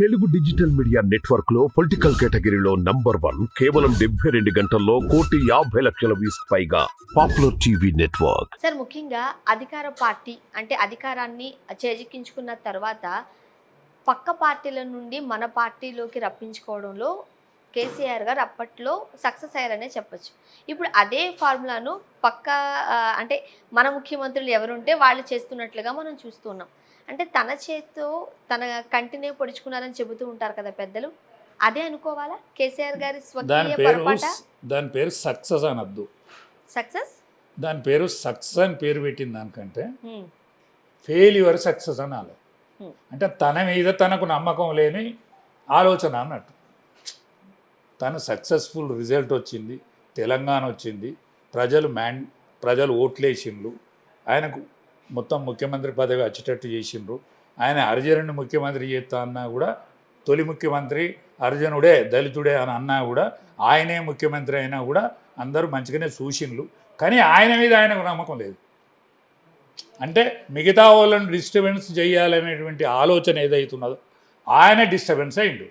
Telugu digital media నెట్వర్క్లో political కేటగిరీలో number one కేవలం డెబ్బై రెండు గంటల్లో కోటి యాభై లక్షల వీస్ పైగా పాపులర్ టీవీ నెట్వర్క్. సార్ ముఖ్యంగా అధికార పార్టీ అంటే అధికారాన్ని చేజిక్కించుకున్న తర్వాత పక్క పార్టీల నుండి మన పార్టీలోకి రప్పించుకోవడంలో కేసీఆర్ గారు అప్పట్లో సక్సెస్ అయ్యారనే చెప్పొచ్చు. ఇప్పుడు అదే ఫార్ములాను పక్క అంటే మన ముఖ్యమంత్రులు ఎవరుంటే వాళ్ళు చేస్తున్నట్లుగా మనం చూస్తున్నాం. అంటే తన చేత్తో తన కంటినే పొడుచుకున్నారని చెబుతూ ఉంటారు కదా పెద్దలు. అదే అనుకోవాలా? కేసీఆర్ గారి దాని పేరు దాని పేరు సక్సెస్ అనద్దు. సక్సెస్? దాని పేరు సక్సెస్ అని పేరు పెట్టిన దానికంటే ఫెయిల్యూర్ సక్సెస్ అనాలి. అంటే తన మీద తనకు నమ్మకం లేని ఆలోచన అన్నట్టు. తను సక్సెస్ఫుల్ రిజల్ట్ వచ్చింది తెలంగాణ వచ్చింది ప్రజలు మ్యాన్ ప్రజలు ఓట్లేసిండ్రు ఆయనకు మొత్తం ముఖ్యమంత్రి పదవి వచ్చేటట్టు చేసిండ్రు. ఆయన అర్జునుడిని ముఖ్యమంత్రి చేస్తా అన్నా కూడా తొలి ముఖ్యమంత్రి అర్జునుడే దళితుడే అని అన్నా కూడా ఆయనే ముఖ్యమంత్రి అయినా కూడా అందరూ మంచిగానే చూసిండ్రు. కానీ ఆయన మీద ఆయనకు నమ్మకం లేదు. అంటే మిగతా వాళ్ళని డిస్టర్బెన్స్ చేయాలనేటువంటి ఆలోచన ఏదైతున్నదో ఆయన డిస్టర్బెన్స్ అయిండు.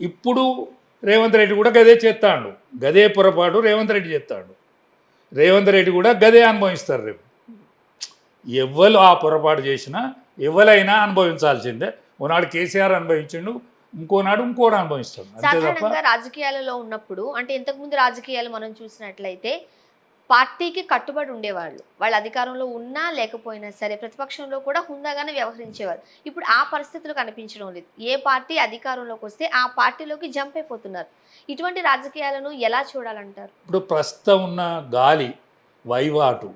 ఇప్పుడు రేవంత్ రెడ్డి కూడా గదే చేస్తాడు. గదే పొరపాటు రేవంత్ రెడ్డి చేస్తాడు. రేవంత్ రెడ్డి కూడా గదే అనుభవిస్తారు రేపు. ఎవ్వరు ఆ పొరపాటు చేసినా ఎవరైనా అనుభవించాల్సిందే. ఓనాడు కేసీఆర్ అనుభవించిండు ఇంకోనాడు ఇంకోటి అనుభవిస్తాడు. సాధారణంగా రాజకీయాలలో ఉన్నప్పుడు అంటే ఇంతకుముందు రాజకీయాలు మనం చూసినట్లయితే పార్టీకి కట్టుబడి ఉండేవాళ్ళు. వాళ్ళు అధికారంలో ఉన్నా లేకపోయినా సరే ప్రతిపక్షంలో కూడా హుందాగానే వ్యవహరించేవారు. ఇప్పుడు ఆ పరిస్థితులు కనిపించడం లేదు. ఏ పార్టీ అధికారంలోకి వస్తే ఆ పార్టీలోకి జంప్ అయిపోతున్నారు. ఇటువంటి రాజకీయాలను ఎలా చూడాలంటారు? ఇప్పుడు ప్రస్తుతం ఉన్న గాలి వైవాటు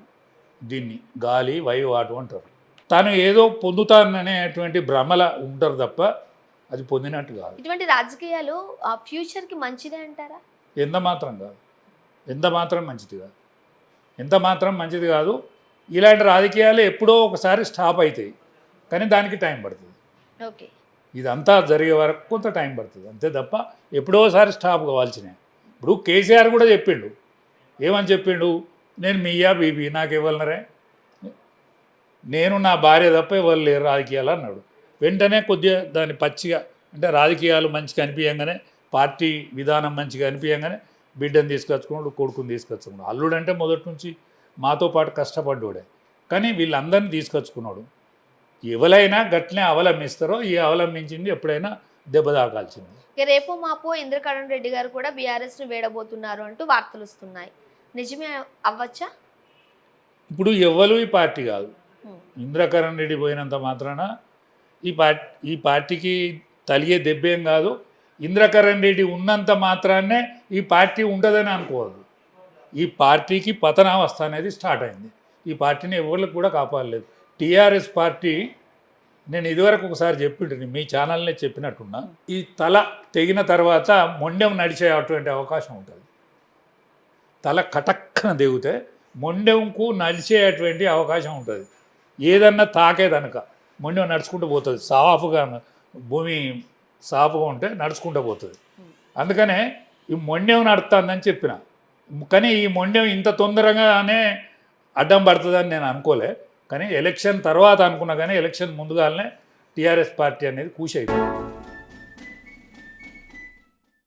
దీన్ని గాలి వైవాటు అంటారు. తను ఏదో పొందుతాననేటువంటి భ్రమల ఉంటారు తప్ప అది పొందినట్టు కాదు. ఇటువంటి రాజకీయాలు ఆ, ఫ్యూచర్కి మంచిదే అంటారా? ఎంత మాత్రం కాదు. ఎంత మాత్రం మంచిది కాదు. ఎంత మాత్రం మంచిది కాదు. ఇలాంటి రాజకీయాలు ఎప్పుడో ఒకసారి స్టాప్ అవుతాయి కానీ దానికి టైం పడుతుంది. ఓకే. ఇదంతా జరిగే వరకు కొంత టైం పడుతుంది. అంతే తప్ప ఎప్పుడోసారి స్టాప్ కావాల్సినవి. ఇప్పుడు కేసీఆర్ కూడా చెప్పిండు. ఏమని చెప్పిండు? నేను మీయా బీబీ నాకు ఇవ్వలనరే నేను నా భార్య తప్ప ఇవ్వరు లేరు రాజకీయాలు అన్నాడు. వెంటనే కొద్దిగా దాన్ని పచ్చిగా అంటే రాజకీయాలు మంచిగా అనిపించగానే పార్టీ విధానం మంచిగా అనిపించగానే బిడ్డను తీసుకొచ్చుకున్నాడు కొడుకుని తీసుకొచ్చుకున్నాడు. అల్లుడు అంటే మొదటి నుంచి మాతో పాటు కష్టపడ్డోడే. కానీ వీళ్ళందరినీ తీసుకొచ్చుకున్నాడు. ఎవరైనా గట్లనే అవలంబిస్తారో ఈ అవలంబించింది ఎప్పుడైనా దెబ్బ తాకాల్సింది. రేపు మాపో ఇంద్రకరణ్ రెడ్డి గారు కూడా బీఆర్ఎస్ను వేడబోతున్నారు అంటూ వార్తలు వస్తున్నాయి. నిజమే అవ్వచ్చా? ఇప్పుడు ఎవ్వరు ఈ పార్టీ కాదు. ఇంద్రకరణ్ రెడ్డి పోయినంత మాత్రాన ఈ పార్టీ ఈ పార్టీకి తలిగే దెబ్బేం కాదు. ఇంద్రకరణ్ రెడ్డి ఉన్నంత మాత్రాన్నే ఈ పార్టీ ఉంటుందని అనుకోవద్దు. ఈ పార్టీకి పతనావస్థ అనేది స్టార్ట్ అయింది. ఈ పార్టీని ఎవరికి కూడా కాపాడలేదు. టీఆర్ఎస్ పార్టీ నేను ఇదివరకు ఒకసారి చెప్పింటుంది మీ ఛానల్నే చెప్పినట్టున్నా. ఈ తల తెగిన తర్వాత మొండెం నడిచే అటువంటి అవకాశం ఉంటుంది. తల కటక్కన దిగితే మొండెంకు నలిచేటువంటి అవకాశం ఉంటుంది. ఏదన్నా తాకేదనక మొండెం నడుచుకుంటూ పోతుంది. సాఫ్గా భూమి సాఫ్గా ఉంటే నడుచుకుంటూ పోతుంది. అందుకనే ఈ మొండెం నడుతుందని చెప్పిన. కానీ ఈ మొండెం ఇంత తొందరగానే అడ్డం పడుతుందని నేను అనుకోలే. కానీ ఎలక్షన్ తర్వాత అనుకున్నా కానీ ఎలక్షన్ ముందుగానే టీఆర్ఎస్ పార్టీ అనేది కూష్